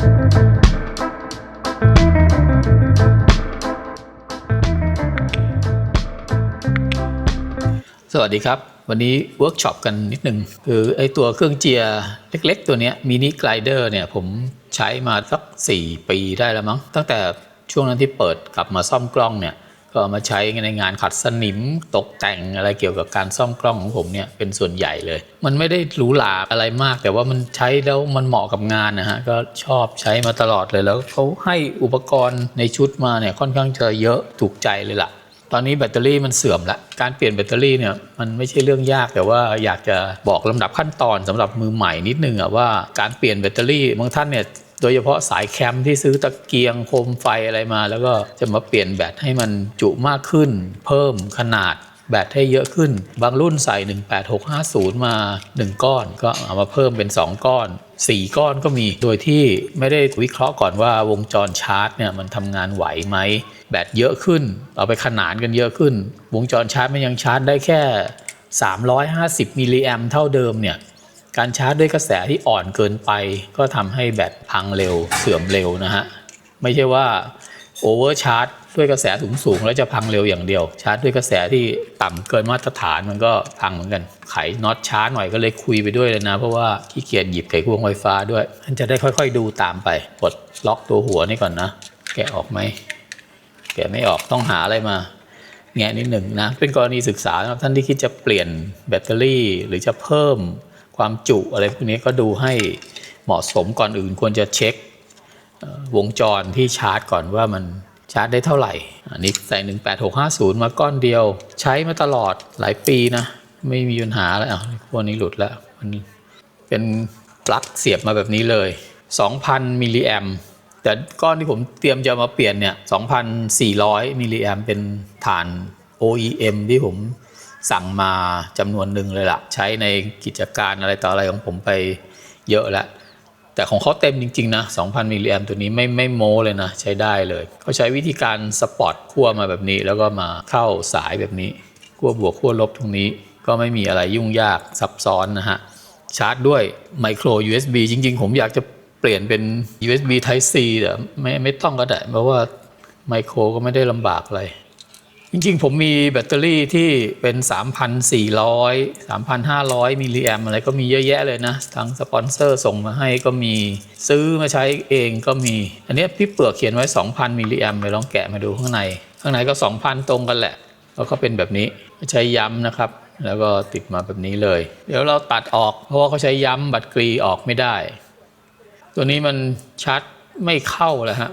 สวัสดีครับ วันนี้เวิร์กช็อปกันนิดนึงคือไอตัวเครื่องเจียเล็ก ๆ ตัวนี้มินิไกลเดอร์เนี่ยผมใช้มาสัก 4 ปีได้แล้วมั้ง ตั้งแต่ช่วงนั้นที่เปิดกลับมาซ่อมกล้องเนี่ย ก็มาใช้ในงานขัดสนิมตกแต่งอะไรเกี่ยวกับการซ่อมกล้องของผมเนี่ยเป็นส่วนใหญ่เลย มันไม่ได้หรูหราอะไรมาก แต่ว่ามันใช้แล้วมันเหมาะกับงานนะฮะก็ชอบใช้มาตลอดเลยแล้วเขาให้อุปกรณ์ในชุดมาเนี่ยค่อนข้างจะเยอะถูกใจเลยล่ะตอนนี้แบตเตอรี่มันเสื่อมละการเปลี่ยนแบตเตอรี่เนี่ยมันไม่ใช่เรื่องยากแต่ว่าอยากจะบอกลำดับขั้นตอนสำหรับมือใหม่นิดนึงอะว่าการเปลี่ยนแบตเตอรี่บางท่านเนี่ย โดยเฉพาะสายแคมที่ซื้อตะเกียงโคมไฟอะไรมา แล้วก็จะมาเปลี่ยนแบตให้มันจุมากขึ้น เพิ่มขนาดแบตให้เยอะขึ้น บางรุ่นใส่ 18650 มา 1 ก้อนก็เอามาเพิ่มเป็น 2 ก้อน 4 ก้อนก็มี โดยที่ไม่ได้วิเคราะห์ก่อนว่าวงจรชาร์จเนี่ยมันทำงานไหวไหม แบตเยอะขึ้น เอาไปขนานกันเยอะขึ้น วงจรชาร์จมันยังชาร์จได้แค่ 350มิลลิแอมเท่าเดิมเนี่ย การชาร์จด้วยกระแสที่อ่อนเกินไป ก็ทำให้แบตพังเร็วเสื่อมเร็วนะฮะ ไม่ใช่ว่าโอเวอร์ชาร์จด้วยกระแสสูงสูงแล้วจะพังเร็วอย่างเดียว ชาร์จด้วยกระแสที่ต่ำเกินมาตรฐานมันก็พังเหมือนกัน ไขน็อตช้าหน่อยก็เลยคุยไปด้วยเลยนะ เพราะว่าขี้เกียจหยิบไขควงไฟฟ้าด้วยมันจะได้ค่อย ๆ ดูตามไปกดล็อกตัวหัวนี่ก่อนนะ แกะออกไหมแกะไม่ออกต้องหาอะไรมาแงะนิดหนึ่งนะ เป็นกรณีศึกษาสำหรับท่านที่คิดจะเปลี่ยนแบตเตอรี่หรือจะเพิ่ม ความจุอะไรพวกนี้ก็ดูให้เหมาะสมก่อนอื่นควรจะเช็ควงจรที่ชาร์จก่อนว่ามันชาร์จได้เท่าไหร่ อันนี้ใส่ 18650 มาก้อนเดียว ใช้มาตลอดหลายปีนะ ไม่มีปัญหาแล้วอะพวกนี้หลุดแล้วมันเป็นปลั๊กเสียบมาแบบนี้เลย 2,000 มิลลิแอมแต่ก้อนที่ผมเตรียมจะมาเปลี่ยนเนี่ย 2,400 มิลลิแอมเป็นฐาน OEM ที่ผม สั่งมาจำนวนหนึ่งเลยล่ะ ใช้ในกิจการอะไรต่ออะไรของผมไปเยอะแล้วแต่ของเขาเต็มจริง ๆ นะ 2,000 มิลลิแอมตัวนี้ไม่ไม่โม้เลยนะ ใช้ได้เลยเขาใช้วิธีการสปอตขั้วมาแบบนี้ แล้วก็มาเข้าสายแบบนี้ขั้วบวกขั้วลบตรงนี้ ก็ไม่มีอะไรยุ่งยากซับซ้อนนะฮะ ชาร์จด้วยไมโคร USB จริง ๆ ผมอยากจะเปลี่ยนเป็น USB Type C แต่ไม่ไม่ต้องก็ได้เพราะว่าไมโครก็ไม่ได้ลำบากอะไร จริงๆ ผมมีแบตเตอรี่ที่เป็น 3,400 3,500 มิลลิแอมอะไรก็มีเยอะแยะเลยนะทางสปอนเซอร์ส่งมาให้ก็มี ซื้อมาใช้เองก็มี อันนี้พี่เปลือกเขียนไว้ 2,000 มิลลิแอมไปลองแกะมาดูข้างใน ข้างในก็ 2,000 ตรงกันแหละ แล้วก็เป็นแบบนี้ใช้ย้ำนะครับ แล้วก็ติดมาแบบนี้เลย เดี๋ยวเราตัดออก เพราะว่าเขาใช้ย้ำบัตรกรีออกไม่ได้ ตัวนี้มันชาร์จไม่เข้าแล้วฮะ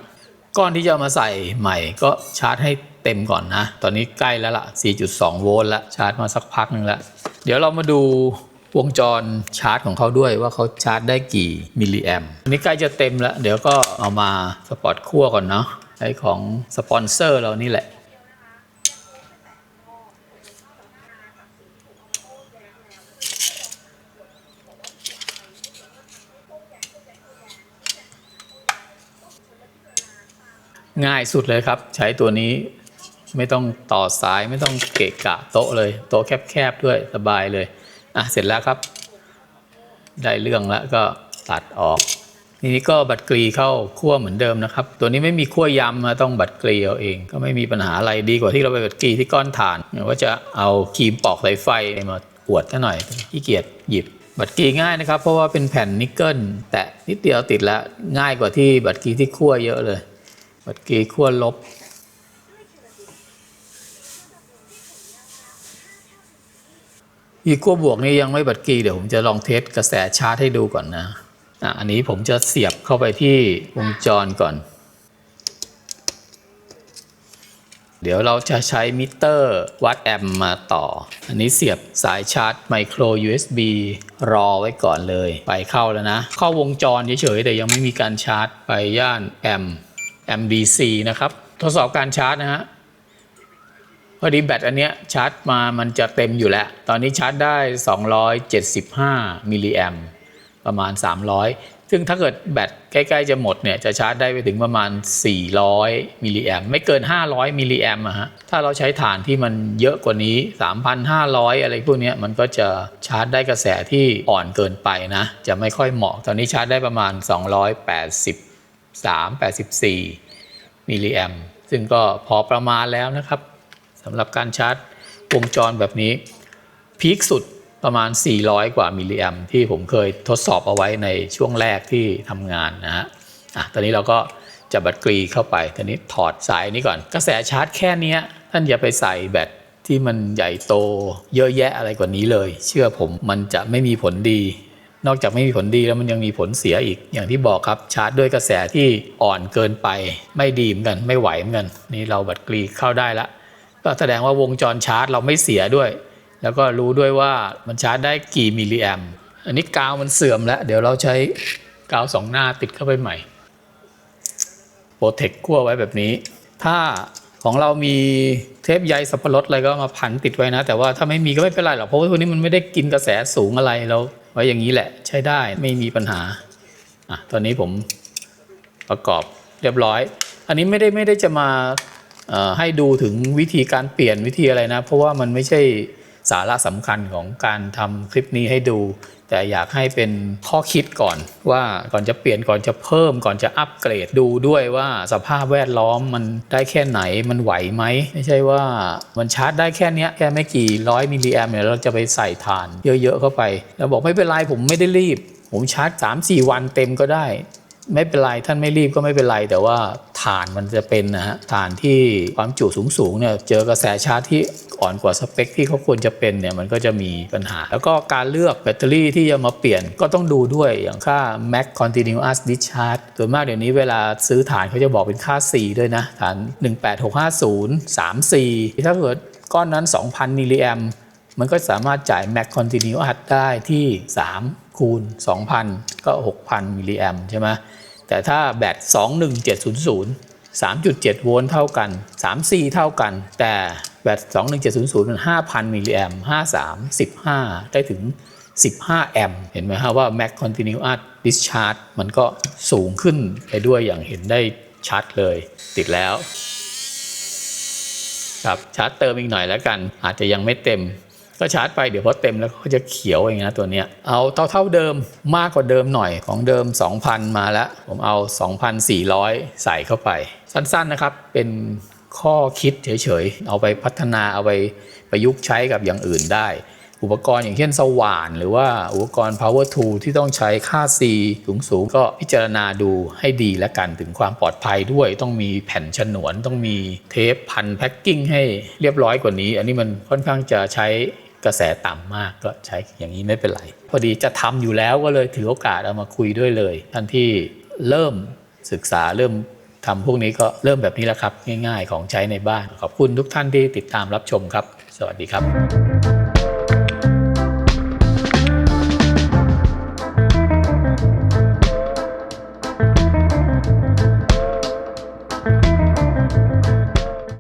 ก้อนที่จะมาใส่ใหม่ก็ชาร์จให้ เต็มก่อนนะ ตอนนี้ใกล้แล้วล่ะ 4.2 โวลต์ละชาร์จมาสักพักหนึ่งล้วเดี๋ยวเรามาดูวงจรชาร์จของเขาด้วยว่าเขาชาร์จได้กี่มิลลิแอมอันนี้ใกล้จะเต็มแล้ว เดี๋ยวก็เอามาสปอตขั้วก่อนเนาะไอของสปอนเซอร์เรานี่แหละง่ายสุดเลยครับ ใช้ตัวนี้ ไม่ต้องต่อสายไม่ต้องเกะกะโต๊ะเลย โต๊ะแคบๆด้วยสบายเลย อะ เสร็จแล้วครับ ได้เรื่องแล้วก็ตัดออกทีนี้ก็บัตรกรีเข้าขั้วเหมือนเดิมนะครับ ตัวนี้ไม่มีขั้วยำนะต้องบัตรกรีเอาเอง ก็ไม่มีปัญหาอะไรดีกว่าที่เราไปบัตรกรีที่ก้อนถ่านหรือว่าจะเอาครีมปอกสายไฟมาอวดซะหน่อยขี้เกียจหยิบ บัตรกรีง่ายนะครับ เพราะว่าเป็นแผ่นนิกเกิลแตะนิดเดียวติดแล้วง่ายกว่าที่บัตรกรีที่ขั้วเยอะเลย บัตรกรีขั้วลบ อีกขั้วบวกนี่ยังไม่บัตรกรีเดี๋ยวผมจะลองเทสกระแสชาร์จให้ดูก่อนนะอะอันนี้ผมจะเสียบเข้าไปที่วงจรก่อน เดี๋ยวเราจะใช้มิเตอร์วัดแอมป์มาต่อ อันนี้เสียบสายชาร์จไมโคร USB รอไว้ก่อนเลย ไปเข้าแล้วนะ เข้าวงจรเฉยๆแต่ยังไม่มีการชาร์จไปย่านแอมป์ MDC นะครับ ทดสอบการชาร์จนะฮะ อดีแบตอันเนี้ยชาร์จมามันจะเต็มอยู่แล้ว ตอนนี้ชาร์จได้ 275 มิลลิแอมประมาณ 300 ซึ่งถ้าเกิดแบตใกล้ๆจะหมดเนี่ยจะชาร์จได้ไปถึงประมาณ 400 มิลลิแอมไม่เกิน 500 มิลลิแอมอะฮะ ถ้าเราใช้ฐานที่มันเยอะกว่านี้ 3,500 อะไรพวกเนี้ยมันก็จะชาร์จได้กระแสที่อ่อนเกินไปนะ จะไม่ค่อยเหมาะ ตอนนี้ชาร์จได้ประมาณ 283 84 มิลลิแอมซึ่งก็พอประมาณแล้วนะครับ สำหรับการชาร์จวงจรแบบนี้พีคสุดประมาณ 400 กว่ามิลลิแอมที่ผมเคยทดสอบเอาไว้ในช่วงแรกที่ทำงานนะฮะอะตอนนี้เราก็จะแบตเตอรี่เข้าไปตอนนี้ถอดสายนี้ก่อน กระแสชาร์จแค่นี้ท่านอย่าไปใส่แบตที่มันใหญ่โตเยอะแยะอะไรกว่านี้เลย เชื่อผมมันจะไม่มีผลดี นอกจากไม่มีผลดีแล้วมันยังมีผลเสียอีกอย่างที่บอกครับชาร์จด้วยกระแสที่อ่อนเกินไป ไม่ดีเหมือนกันไม่ไหวเหมือนกันนี่เราแบตเตอรี่เข้าได้ละ ก็แสดงว่าวงจรชาร์จเราไม่เสียด้วย แล้วก็รู้ด้วยว่ามันชาร์จได้กี่มิลลิแอมอันนี้กาวมันเสื่อมแล้ว เดี๋ยวเราใช้กาวสองหน้าติดเข้าไปใหม่โปรเทคคั่วไว้แบบนี้ ถ้าของเรามีเทปใยสับปะรดอะไรก็มาพันติดไว้นะ แต่ว่าถ้าไม่มีก็ไม่เป็นไรหรอกเพราะว่าตัวนี้มันไม่ได้กินกระแสสูงอะไรเราไว้อย่างนี้แหละใช้ได้ไม่มีปัญหาอะตอนนี้ผมประกอบเรียบร้อย อันนี้ไม่ได้ไม่ได้จะมา ให้ดูถึงวิธีการเปลี่ยนวิธีอะไรนะ เพราะว่ามันไม่ใช่สาระสำคัญของการทำคลิปนี้ให้ดู แต่อยากให้เป็นข้อคิดก่อน ว่าก่อนจะเปลี่ยนก่อนจะเพิ่มก่อนจะอัปเกรดดูด้วยว่าสภาพแวดล้อมมันได้แค่ไหนมันไหวไหม ไม่ใช่ว่ามันชาร์จได้แค่นี้แค่ไม่กี่ร้อยมิลลิแอมเนี่ยเราจะไปใส่ถ่านเยอะๆเข้าไป แล้วบอกไม่เป็นไรผมไม่ได้รีบ ผมชาร์จ 3-4 วันเต็มก็ได้ ไม่เป็นไรท่านไม่รีบก็ไม่เป็นไรแต่ว่า ฐานมันจะเป็นนะฮะฐานที่ความจุสูงๆเนี่ยเจอกระแสชาร์จที่อ่อนกว่าสเปคที่เขาควรจะเป็นเนี่ยมันก็จะมีปัญหา แล้วก็การเลือกแบตเตอรี่ที่จะมาเปลี่ยนก็ต้องดูด้วยอย่างค่า Max Continuous Discharge ส่วนมากเดี๋ยวนี้เวลาซื้อฐานเขาจะบอกเป็นค่า C ด้วยนะฐาน 18650 3C ถ้าเกิดก้อนนั้น 2,000 มิลลิแอมมันก็สามารถจ่าย Max Continuous ได้ที่ 3 คูณ 2,000 ก็ 6,000 มิลลิแอมใช่ไหม แต่ถ้าแบต21700 3.7 โวลต์เท่ากัน 3C เท่ากัน แต่แบต21700 มัน 5,000 มิลลิแอม53 15 ได้ถึง 15 แอมป์ เห็นไหมฮะว่า Max Continuous Discharge มันก็สูงขึ้นไปด้วยอย่างเห็นได้ชัดเลย ติดแล้ว ครับชาร์จเติมอีกหน่อยแล้วกัน อาจจะยังไม่เต็ม ก็ชาร์จไปเดี๋ยวพอเต็มแล้วก็จะเขียวอย่างนี้นะตัวเนี้ยเอาเท่าเท่าเดิมมากกว่าเดิมหน่อยของเดิม 2,000 มาแล้ว ผมเอา 2,400 ใส่เข้าไป สั้นๆนะครับเป็นข้อคิดเฉยๆ เอาไปพัฒนาเอาไปประยุกต์ใช้กับอย่างอื่นได้ อุปกรณ์อย่างเช่นสว่าน หรือว่าอุปกรณ์ power tool ที่ต้องใช้ค่า C สูงๆก็พิจารณาดูให้ดีและกันถึงความปลอดภัยด้วย ต้องมีแผ่นฉนวน ต้องมีเทปพันแพ็กกิ้งให้เรียบร้อยกว่านี้ อันนี้มันค่อนข้างจะใช้ กระแสต่ำมากก็ใช้อย่างนี้ไม่เป็นไร พอดีจะทำอยู่แล้วก็เลยถือโอกาสเอามาคุยด้วยเลยท่านที่เริ่มศึกษาเริ่มทำพวกนี้ก็เริ่มแบบนี้แล้วครับ ง่ายๆ ของใช้ในบ้าน ขอบคุณทุกท่านที่ติดตามรับชมครับ สวัสดีครับ